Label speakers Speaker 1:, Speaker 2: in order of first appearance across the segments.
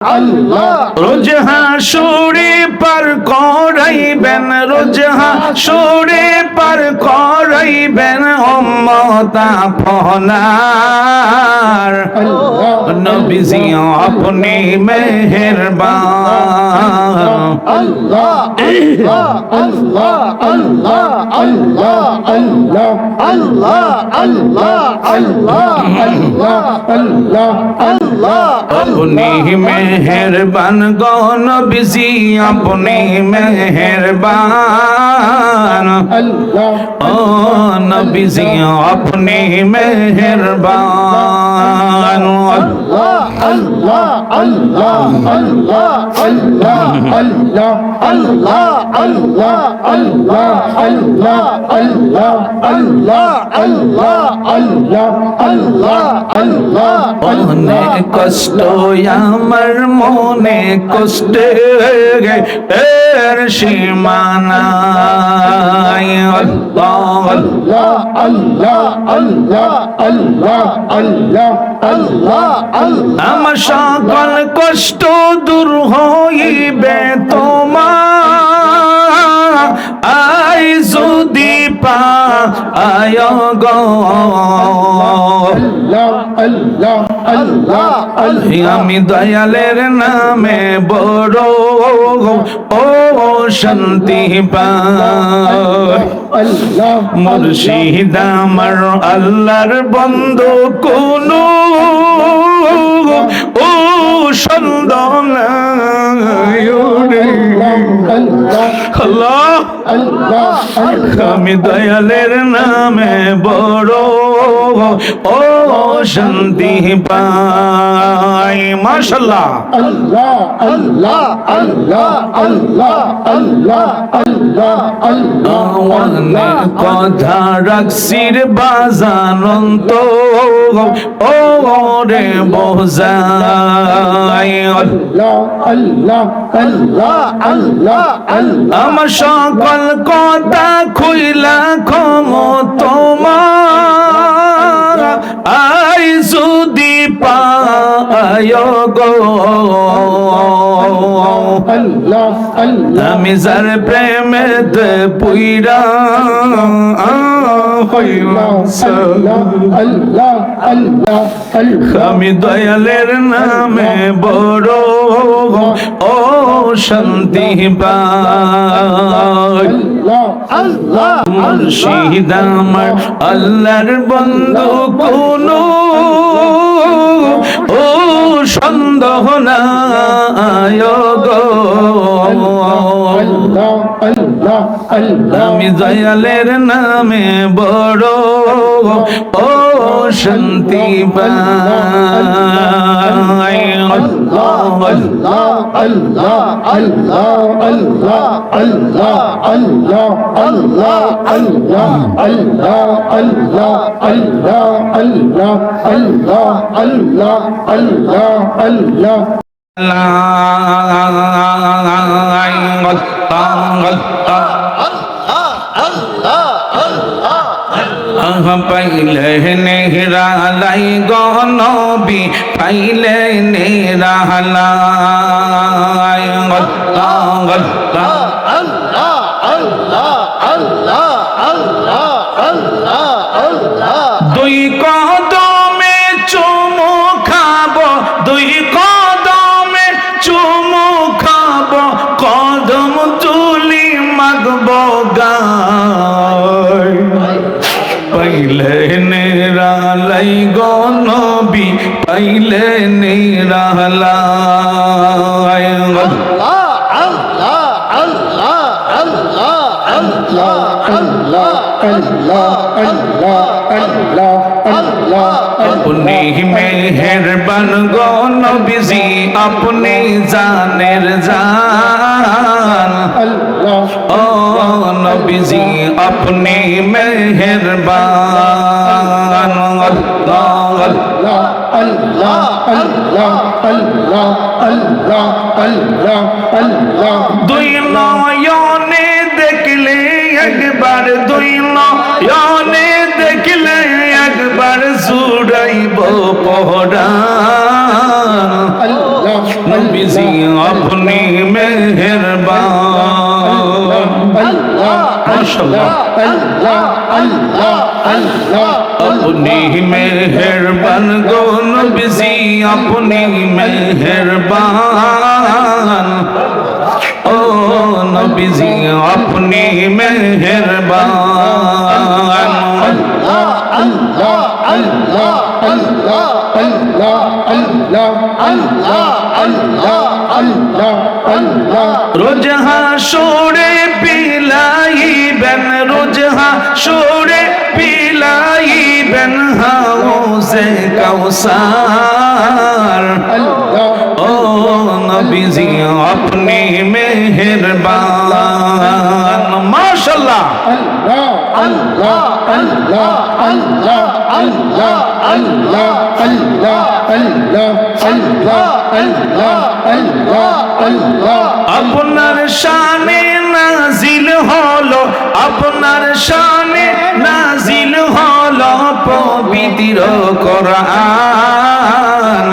Speaker 1: রোজ হাসুরে পার করাইবেন রোজ হাসুরে অম্মতা ফনার নবীজি আপনি মেহেরবান। আপনি মেহেরবান গন বিজি আপনি মেহেরবান। ও নবীজি আপনি अपनी मेहरबान। মেহেরবান অনেক কষ্ট আমার মনে কষ্ট এর সীমানাই আল্লাহ আমার সকল কষ্ট দূর হইবে তোমার। আই যদি পা আয় গো। আমি দয়ালের নামে বড় ও শান্তি মুর্শিদ আমার আল্লাহর বন্ধু কোন ও সন্দন আল্লাহ। আমি দয়ালের নামে বড় ও শান্তি পাই। মাশাল্লাহ অনেক কথা রাখছির বাজানন্ত ও রে বোঝাই। আমার সকল কথা খুইলা ক্ষম তোমার। আই যদি পায় গো। আমি যার প্রেমেতে পুইরা। আমি দয়ালের নামে বড় ও শান্তি মুর্শিদ আল্লাহর বন্ধু কোন ও সন্দেহ না আমি দয়ালের নামে বড় ও শান্তি পাই পাইলে নেহরালাই গনবি পাইলে নেহরালাই দুই পাইলে নেরালাই আপনি মেহেরবান গনবিজি আপনি জানের জান। ও নবীজি আপনি মেহেরবান। দুই নয়নে দেখলে একবার দুই নয়নে দেখলে একবার জুড়াইব পহরান নবীজি আপনি মেহেরবান। মাশাআল্লাহ আপনি মেহেরবান গো নবীজি আপনি মেহেরবান ও নবীজি আপনি মেহেরবান রোজহা সোরে পিলাইবেন রোজহা সোরে পিলাইবেন কাউসার। ও নবীজি আপনি মেহেরবান। মাশাআল্লাহ। আপনার শানে নাজিল হলো আপনার শানে নাজিল পবিত্র কোরআন।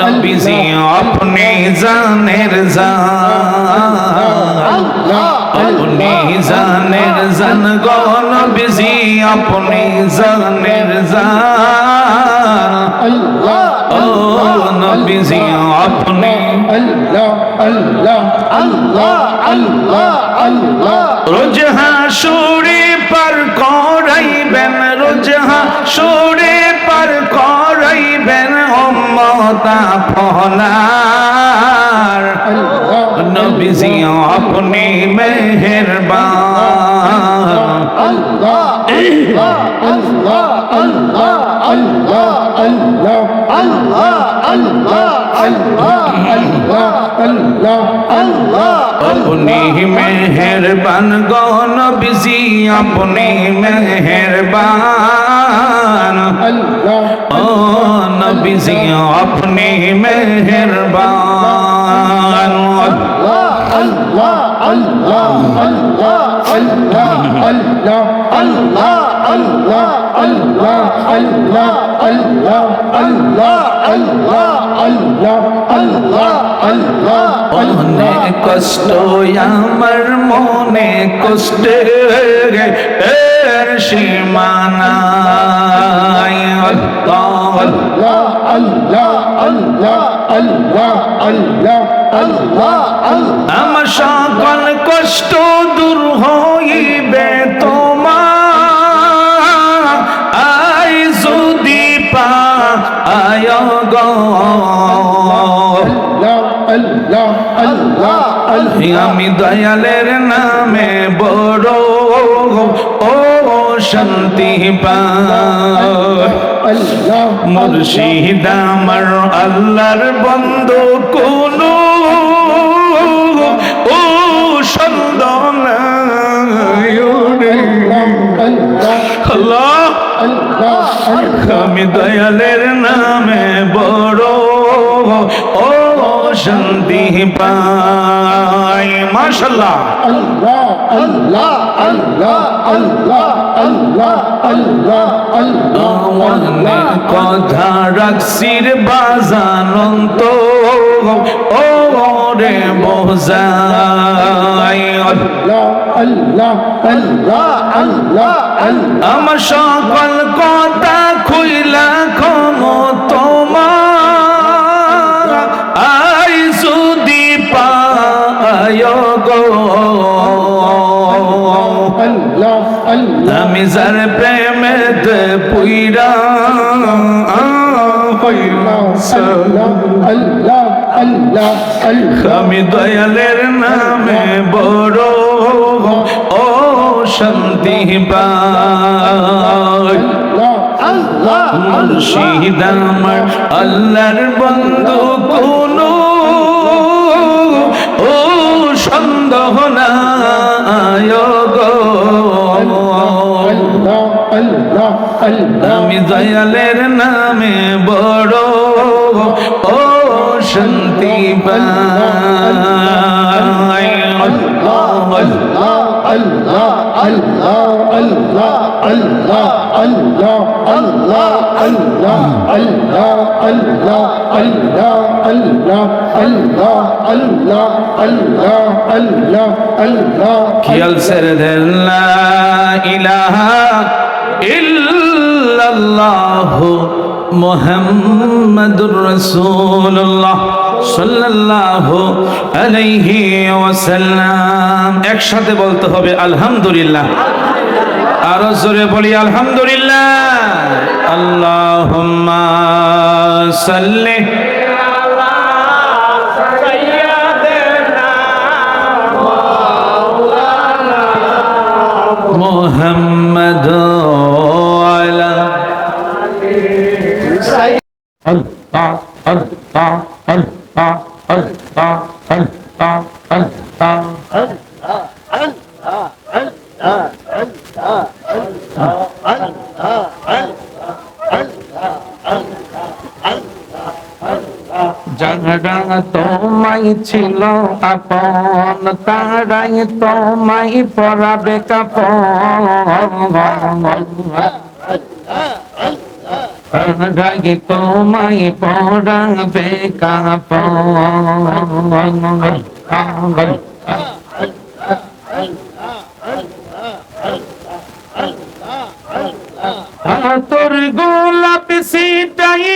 Speaker 1: নবীজি আপনি জানের জান। আপনি জানের জান গো নবীজি, আপনি জানের জান। ও নবীজি, আপনি রোজহা সুরে পার করাইবেন রোজহা সুরে পার করাইবেন অম্মতা ফলার নবীজি আপনি মেহেরবান আপনি মেহরবান গন বিজি আপনি মেহরবান ও নবীজি আপনি মেহেরবান অনেক কষ্ট আমার মনে কষ্টে এর সীমানায় আল্লাহ আমার সকল কষ্ট দূর হইবে তোমার। আই যদি পা আয় গো। আমি দয়ালের নামে বড়। ও শান্তি মুর্শিদ আমার আল্লাহর বন্ধ কোন ও আল্লাহ আমি দয়ালের নামে ও শান্তি পাই মাশাল্লাহ অনেক কথা রাখছির বাজানন্ত। ও রে বোঝাই। আমার সকল কথা আমি দয়ালের নামে বড় ও শান্তি পাই মুর্শিদ আমার আল্লাহর বন্ধু কোন, ও সন্দেহ গো। আমি দয়ালের নামে বড় ও শান্তি
Speaker 2: খেয়াল ছেড়ে দেন লা ইলাহা ইল্লাল্লাহ মুহাম্মাদুর রাসূলুল্লাহ সাল্লাল্লাহু আলাইহি ওয়াসাল্লাম। একসাথে বলতে হবে আলহামদুলিল্লাহ। আরও জোরে বলি আলহামদুলিল্লাহ। আল্লাহুম্মা সাল্লি যারা তোমায় ছিল আপন, তারাই তোমায় পরাবে কাপন। তারাই তোমায় পরাবে কাপন। তোর গোলাপ সিটাইয়া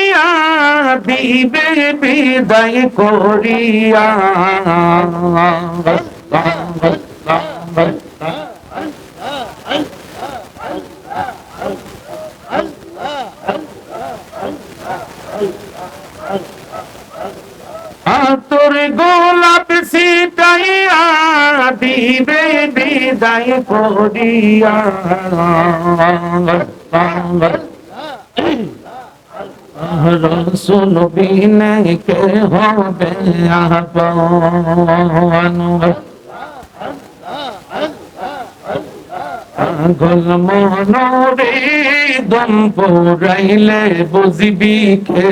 Speaker 2: দিবে বিদায় করিয়া। তোর গোলাপ সিটাইয়া দিবে বিদায় করিয়া। রসুল বিনে কে হবে পাগল মনরে দম পড়াইলে বুঝবি কে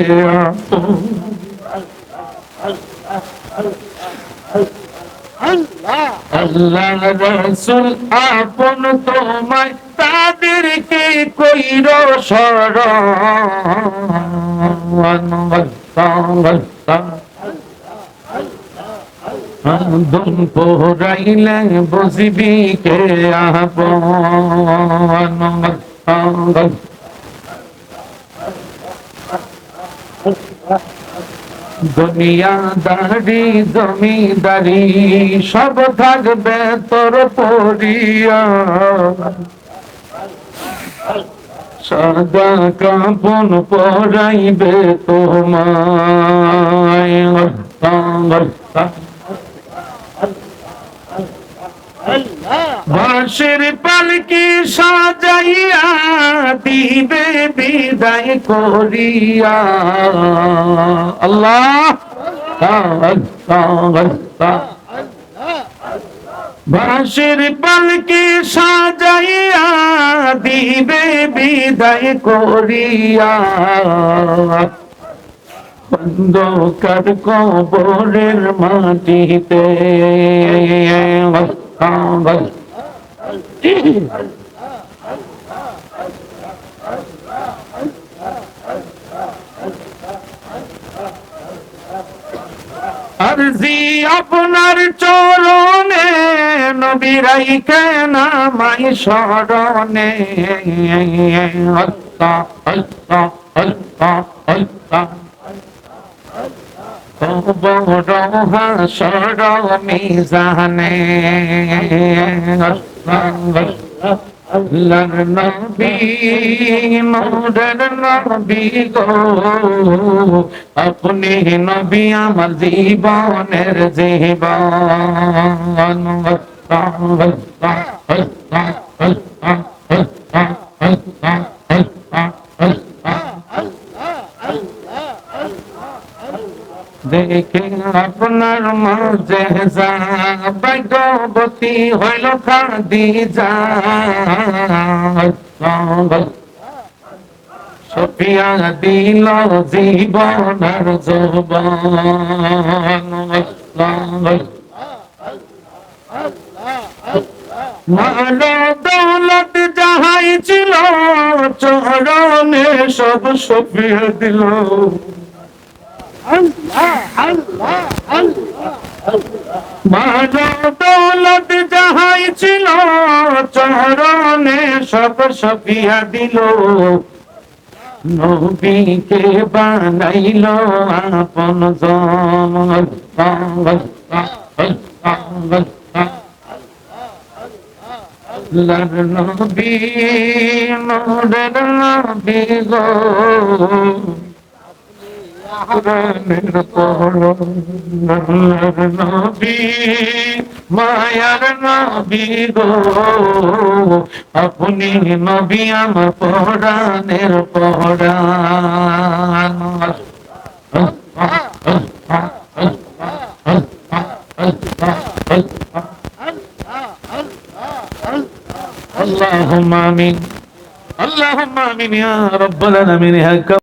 Speaker 2: আল্লাহ রসুল আপন তোমায় শিরকে কইর দুম পোহরাইলে বসিবি কে দুনিয়া দারি জমিদারি সব থাকবে তোর পরিয়া সাদা কাপন পরাইবে তোমায়। বাঁশের পালকি সাজাইয়া দিবে বিদায় করিয়া। আল্লাহ। বাঁশের পালকে সাজাইয়া দিবে বিদায় করিয়া। অন্ধকার কবরের মাটিতে। আরজি আপনার চরণে নবীরাই কেন মাই শরণে আল্লাহ আল্লাহ আল্লাহ আল্লাহ বড় হাসর মিজানে আল্লাহ নবী মোদের নবী গো আপনি নবী আমার জীবনের জীবন Allah, Allah, Allah, Allah, Allah, Allah, Allah. দেখে আপনার মাঝে ভাগ্যবতী হইল কাঁদি সপিয়া দিল জীবন আর যৌবন দৌলত যাহাই ছিল, চরণে সব সপিয়া দিল। দৌলত যাহাই ছিল চরণে সব সফিয়া দিল। নবীকে বানাইল আপন নবী নবী গো। প্রাণের পর লাল নবী মায়ার নবী গো আপনি নবী আমার পরাণের পরাণ اللهم آمين اللهم آمين يا رب العالمين هكذا